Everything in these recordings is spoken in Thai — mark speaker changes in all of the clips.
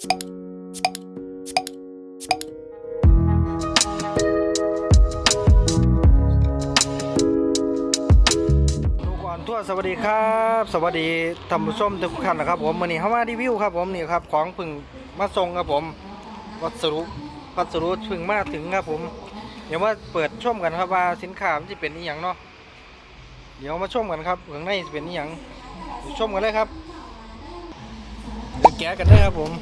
Speaker 1: ดูก่อนทั่วสวัสดีครับ สวัสดีท่านผู้ชมทุกท่านนะครับ ผมวันนี้เข้ามารีวิวครับ ผมนี่ครับของพึ่งมาส่งครับผมวัสดุวัสดุพึ่งมาถึงครับ ผมเดี๋ยวมาเปิดชมกันครับว่าสินค้ามันจะเป็นอีหยังเนาะเดี๋ยวมาชมกันครับข้างในจะเป็นอีหยังชมกันเลยครับเดี๋ยวแกะกันเลยครับผม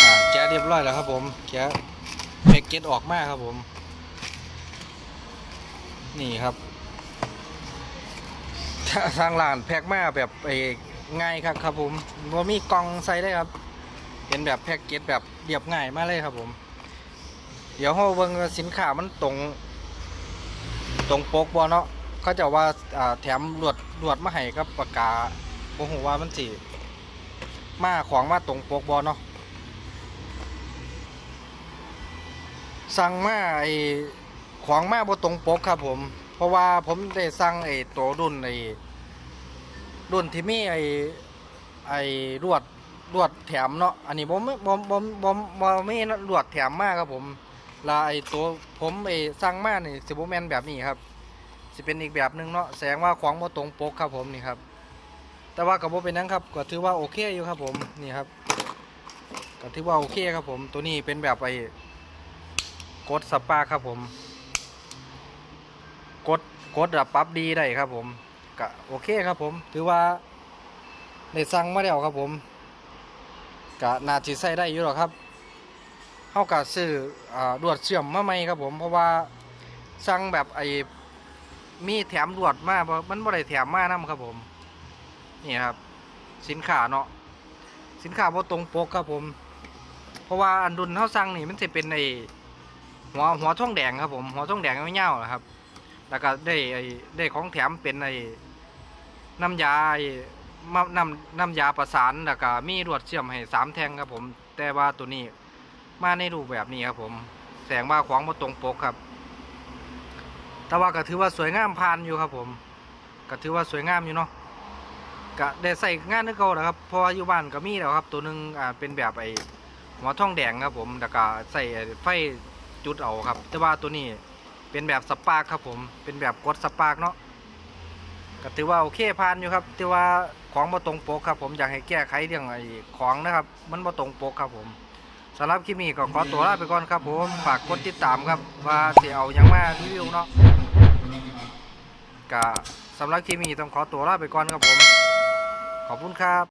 Speaker 1: อ่าแกเรียบร้อยแล้วครับผมแกะแพ็กเกจออกมากครับผม นี่ครับทางร้านแพ็กมาแบบไอ้ง่ายครับครับผมว่ามีกล่องใส่ได้ครับ เป็นแบบแพ็กเกจแบบเรียบง่ายมากเลยครับผม เดี๋ยวเราเบิ่งสินค้ามันตรง ตรงปกบ่เนาะเขาจะว่าแถมหลวดหลวดมาให้กับปากกาบ่ฮู้ว่ามันสิ มาของมาตรงปกบ่เนาะสั่งมาไอ้ของมาบ่ตรงปกครับผม เพราะว่าผมได้สั่งไอ้ตัวรุ่นไอ้รุ่นที่มีไอ้ไอ้ลวดลวดแถมเนาะอันนี้ผมบ่บ่บ่บ่มีลวดแถมมากครับผมลาไอ้ตัวผมไอ้สั่งมาเนี่ยสิบ่แมนแบบนี้ครับสิเป็นอีกแบบหนึงเนาะแสดงว่าของบ่ตรงปกครับผมนี่ครับ แต่ว่าก็บ่เป็นหยังครับก็ถือว่าโอเคอยู่ครับผมนี่ครับก็ถือว่าโอเคครับผมตัวนี้เป็นแบบไอ้กดสปาร์ครับผมกดกดแบบปรับดีได้ครับผมก็โอเคครับผม ถือว่าได้สั่งมาแล้วครับผมก็น่าจะใช้ได้อยู่หรอกครับเฮาก็ซื้ออ่าลวดเชื่อมมาใหม่ครับผมเพราะว่าสั่งแบบไอ้มีแถมลวดมาบ่มันบ่ได้แถมมานํครับผม นี่ครับ สินค้าเนาะสินค้าบ่ตรงปกครับผม เพราะว่าอันดุนเฮาสั่งนี่มันสิเป็นไอหัวหัวทองแดงครับผมหัวทองแดงยาวๆนะครับ แล้วก็ได้ไอ้ได้ของแถมเป็นไอน้ำยาไอ้มะน้ำน้ำยาประสานแล้วก็มีรวดเชื่อมให้สามแท่งครับผม แต่ว่าตัวนี้มาในรูปแบบนี้ครับผม แสงว่าของมาตรงปกครับ แต่ว่าก็ถือว่าสวยงามพานอยู่ครับผม ก็ถือว่าสวยงามอยู่เนาะ ก็ได้ใส่งานนึกเก่าแล้วครับเพราะว่าอยู่บ้านก็มีแล้วครับ ตัวหนึงอ่าเป็นแบบไอ้หัวท่องแดงครับผมแล้วก็ใส่ไฟจุดเอาครับ แต่ว่าตัวนี้เป็นแบบสปาร์คครับผมเป็นแบบกดสปาร์คเนาะก็ถือว่าโอเคผ่านอยู่ครับถือว่าของมาตรงปกครับ ผมอยากให้แก้ไขเรื่องไอ้ของนะครับ มันมาตรงปกครับผมสำหรับคลิปนี้ก็ขอตัวลาไปก่อนครับผมฝากกดติดตามครับ ว่าเสิเอายังมารีวิวเนาะก็สำหรับคลิปนี้ต้องขอตัวลาไปก่อนครับผม ขอบคุณครับ